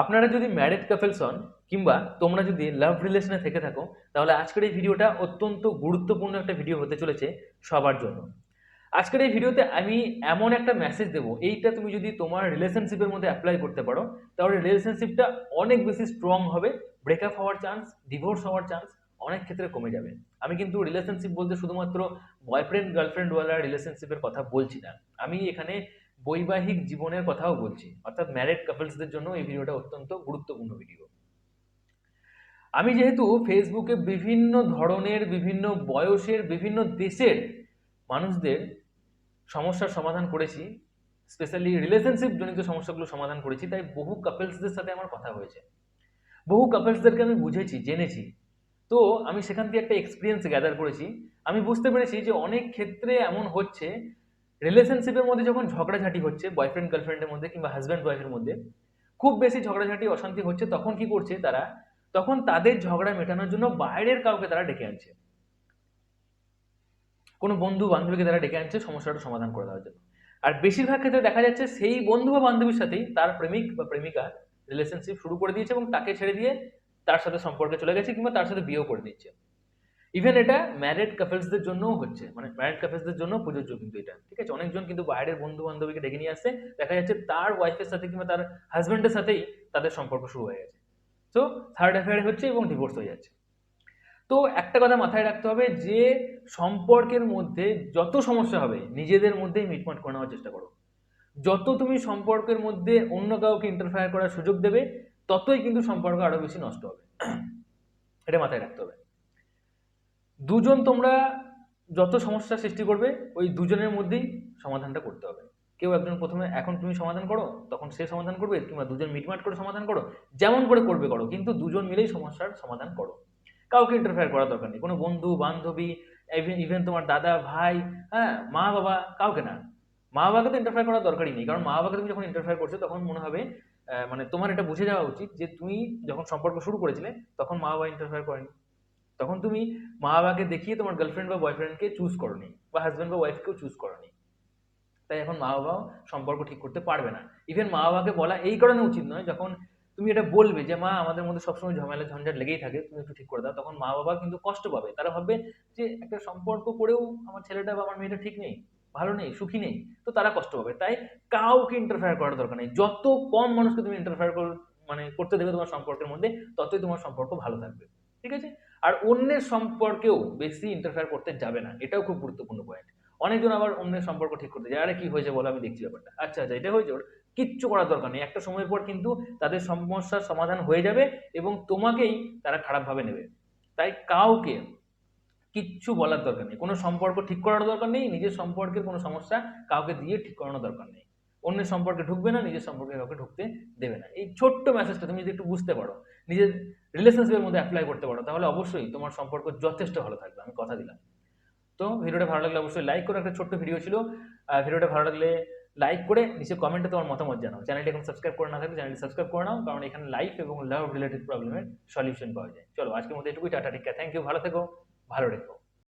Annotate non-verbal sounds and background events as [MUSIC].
আপনারা যদি married couples হন, কিংবা তোমরা যদি লাভ রিলেশনে থেকে থাকো, তাহলে আজকের এই ভিডিওটা অত্যন্ত গুরুত্বপূর্ণ একটা ভিডিও হতে চলেছে সবার জন্য। আজকের এই ভিডিওতে আমি এমন একটা মেসেজ দেবো, এইটা তুমি যদি তোমার রিলেশনশিপের মধ্যে অ্যাপ্লাই করতে পারো, তাহলে রিলেশনশিপটা অনেক বেশি স্ট্রং হবে ব্রেকআপ হওয়ার চান্স ডিভোর্স হওয়ার চান্স অনেক ক্ষেত্রে কমে যাবে। আমি কিন্তু রিলেশনশিপ বলতে শুধুমাত্র বয়ফ্রেন্ড গার্লফ্রেন্ডওয়ালা রিলেশনশিপের কথা বলছি না। আমি এখানে বৈবাহিক জীবনের কথাও বলছি। অর্থাৎ ম্যারেড কাপলসদের জন্য এই ভিডিওটা অত্যন্ত গুরুত্বপূর্ণ ভিডিও আমি যেহেতু ফেসবুকে বিভিন্ন ধরনের, বিভিন্ন বয়সের, বিভিন্ন দেশের মানুষদের সমস্যার সমাধান করেছি স্পেশালি রিলেশনশিপ জনিত সমস্যাগুলো সমাধান করেছি, তাই বহু কাপলসদের সাথে আমার কথা হয়েছে। বহু কাপলসদেরকে আমি বুঝেছি, জেনেছি। তো আমি সেখান থেকে একটা এক্সপিরিয়েন্স গ্যাদার করেছি। আমি বুঝতে পেরেছি যে অনেক ক্ষেত্রে এমন হচ্ছে রিলেশনশিপের মধ্যে যখন ঝগড়াঝাটি হচ্ছে বয়ফ্রেন্ড গার্লফ্রেন্ডের মধ্যে কিংবা হাজব্যান্ড ওয়াইফের মধ্যে, খুব বেশি ঝগড়াঝাটি, অশান্তি হচ্ছে, তখন কি করছে তারা? তখন তাদের ঝগড়া মেটানোর জন্য বাইরের কাউকে তারা ডেকে আনছে। কোনো বন্ধু বান্ধবীকে তারা ডেকে আনছে সমস্যাটা সমাধান করে দেওয়ার জন্য। আর বেশিরভাগ ক্ষেত্রে দেখা যাচ্ছে সেই বন্ধু বা বান্ধবীর সাথেই তার প্রেমিক বা প্রেমিকা রিলেশনশিপ শুরু করে দিয়েছে এবং তাকে ছেড়ে দিয়ে তার সাথে সম্পর্কে চলে গেছে কিংবা তার সাথে বিয়েও করে দিচ্ছে ইভেন এটা ম্যারেড কাপলসদের জন্যও হচ্ছে। মানে ম্যারেড কাপলসদের জন্য প্রযোজ্য কিন্তু এটা। ঠিক আছে? অনেকজন কিন্তু বাইরের বন্ধু বান্ধবীকে ডেকে নিয়ে আসছে দেখা যাচ্ছে তার ওয়াইফের সাথে কিংবা তার হাজব্যান্ডের সাথেই তাদের সম্পর্ক শুরু হয়ে গেছে। তো থার্ড অ্যাফেয়ার হচ্ছে এবং ডিভোর্স হয়ে যাচ্ছে। তো একটা কথা মাথায় রাখতে হবে যে, সম্পর্কের মধ্যে যত সমস্যা হবে, নিজেদের মধ্যেই মিটমাট করে নেওয়ার চেষ্টা করো। যত তুমি সম্পর্কের মধ্যে অন্য কাউকে ইন্টারফেয়ার করার সুযোগ দেবে, ততই কিন্তু সম্পর্ক আরও বেশি নষ্ট হবে। [CLEARS THROAT] এটা মাথায় রাখতে হবে। দুজন তোমরা যত সমস্যা সৃষ্টি করবে, ওই দুজনের মধ্যেই সমাধানটা করতে হবে। কেউ একজন প্রথমে, এখন তুমি সমাধান করো তখন সে সমাধান করবে, কিংবা দুজন মিটমাট করে সমাধান করো, যেমন করে করবে করো, কিন্তু দুজন মিলেই সমস্যার সমাধান করো। কাউকে ইন্টারফেয়ার করার দরকার নেই। কোনো বন্ধু, বান্ধবী ইভেন তোমার দাদা, ভাই হ্যাঁ মা, বাবা, কাউকে না। মা, বাবাকে তো ইন্টারফেয়ার করার দরকারই নেই, কারণ মা, বাবাকে তুমি যখন ইন্টারফেয়ার করছ, তখন মনে হবে মানে তোমার এটা বুঝে যাওয়া উচিত যে, তুমি যখন সম্পর্ক শুরু করেছিলে, তখন মা, বাবা ইন্টারফেয়ার করেনি। তখন তুমি মা বাবাকে দেখিয়ে তোমার গার্লফ্রেন্ড বা বয়ফ্রেন্ডকে চুজ করনি বা হাজব্যান্ড বা ওয়াইফকেও চুজ করনি। তাই এখন মা বাবাও সম্পর্ক ঠিক করতে পারবে না। ইভেন মা বাবাকে বলা এই কারণে উচিত নয়, যখন তুমি এটা বলবে যে, মা, আমাদের মধ্যে সবসময় ঝামেলা, ঝঞ্ঝাট লেগেই থাকে, তুমি একটু ঠিক করে দাও। তখন মা বাবা কিন্তু কষ্ট পাবে। তারা ভাববে যে, একটা সম্পর্ক করেও আমার ছেলেটা বা আমার মেয়েটা ঠিক নেই, ভালো নেই, সুখী নেই। তো তারা কষ্ট পাবে। তাই কাউকে ইন্টারফেয়ার করার দরকার নেই। যত কম মানুষকে তুমি ইন্টারফেয়ার মানে করতে দেবে তোমার সম্পর্কের মধ্যে, ততই তোমার সম্পর্ক ভালো থাকবে। ঠিক আছে? আর অন্যের সম্পর্কেও বেশি ইন্টারফেয়ার করতে যাবে না। এটাও খুব গুরুত্বপূর্ণ পয়েন্ট অনেকজন আবার অন্যের সম্পর্ক ঠিক করতে যায়, আরে, কি হয়েছে বলো, আমি দেখছি ব্যাপারটা। আচ্ছা আচ্ছা এটা হয়েছে ওর কিচ্ছু করার দরকার নেই। একটা সময়ের পর কিন্তু তাদের সমস্যার সমাধান হয়ে যাবে এবং তোমাকেই তারা খারাপভাবে নেবে। তাই কাউকে কিচ্ছু বলার দরকার নেই। কোনো সম্পর্ক ঠিক করার দরকার নেই, নিজের সম্পর্কের কোনো সমস্যা কাউকে দিয়ে ঠিক করানোর দরকার নেই। অন্যের সম্পর্কে ঢুকবে না, নিজের সম্পর্কে কাউকে ঢুকতে দেবে না। এই ছোট্ট মেসেজটা তুমি যদি একটু বুঝতে পারো, নিজের রিলেশনশিপের মধ্যে অ্যাপ্লাই করতে পারো, তাহলে অবশ্যই তোমার সম্পর্ক যথেষ্ট ভালো থাকবে, আমি কথা দিলাম। তো ভিডিওটা ভালো লাগলে অবশ্যই লাইক করে একটা ছোট্ট ভিডিও ছিল। ভিডিওটা ভালো লাগলে লাইক করে নিচে কমেন্টে তোমার মতামত জানাও। চ্যানেলটি এখন সাবস্ক্রাইব করে না থাকলে চ্যানেলটি সাবস্ক্রাইব করে নাও, কারণ এখানে লাইফ এবং লাভ রিলেটেড প্রবলেমের সলিউশন পাওয়া যায়। চলো, আজকের মধ্যে এটুকুই, টাটা টিকা থ্যাংক ইউ ভালো থেকো, ভালো রেখো।